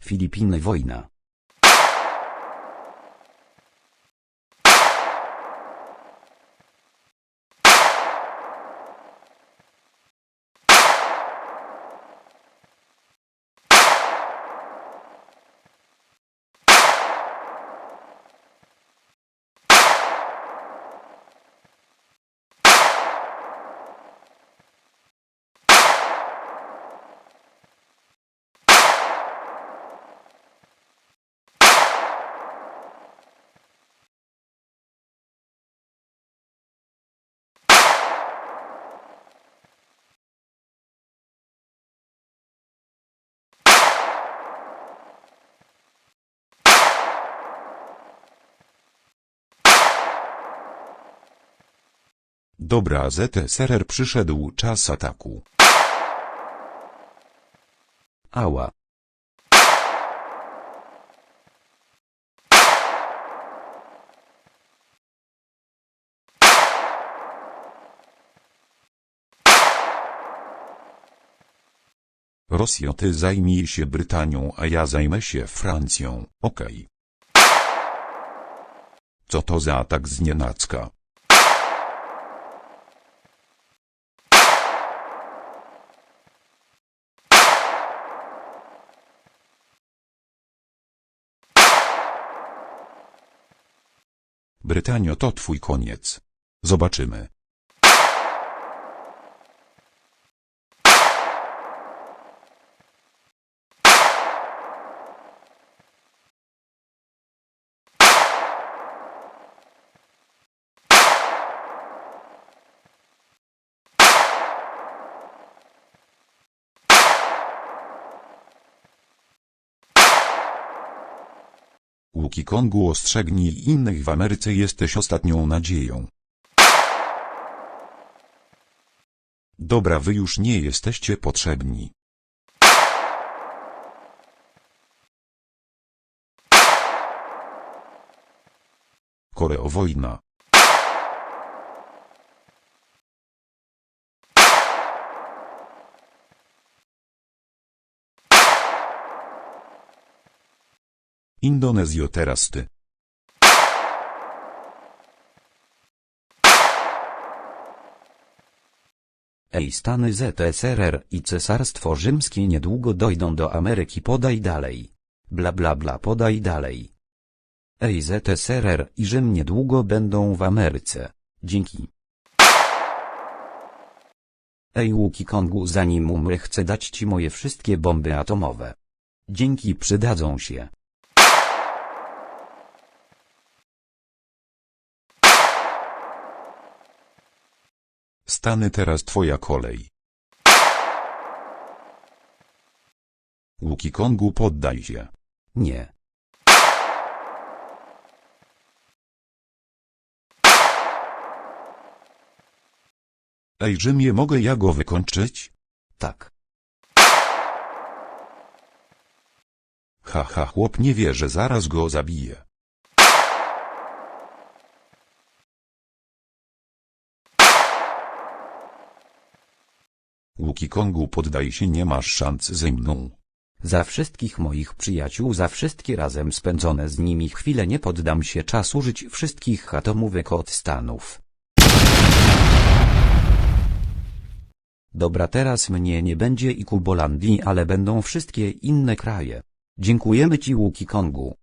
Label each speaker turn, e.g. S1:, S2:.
S1: Filipiny wojna.
S2: Dobra ZSRR przyszedł czas ataku.
S1: Ała.
S2: Rosjo ty zajmij się Brytanią a ja zajmę się Francją, okej. Co to za atak z? Brytanio to twój koniec. Zobaczymy. Łuki Kongu ostrzegnij innych w Ameryce jesteś ostatnią nadzieją. Dobra wy już nie jesteście potrzebni. Koreo wojna. Indonezjo teraz ty.
S1: Ej Stany ZSRR i Cesarstwo Rzymskie niedługo dojdą do Ameryki podaj dalej. Bla bla bla podaj dalej. Ej ZSRR i Rzym niedługo będą w Ameryce. Dzięki. Ej Łuki Kongu zanim umrę chcę dać ci moje wszystkie bomby atomowe. Dzięki przydadzą się.
S2: Stany teraz twoja kolej. Łuki Kongu poddaj się.
S1: Nie.
S2: Ej Rzymie mogę ja go wykończyć?
S1: Tak.
S2: Ha ha chłop nie wie że zaraz go zabije. Łuki Kongu poddaj się nie masz szans ze mną.
S1: Za wszystkich moich przyjaciół, za wszystkie razem spędzone z nimi chwile nie poddam się czas użyć wszystkich atomówek od Stanów. Dobra teraz mnie nie będzie i Kubolandii, ale będą wszystkie inne kraje. Dziękujemy Ci Łuki Kongu.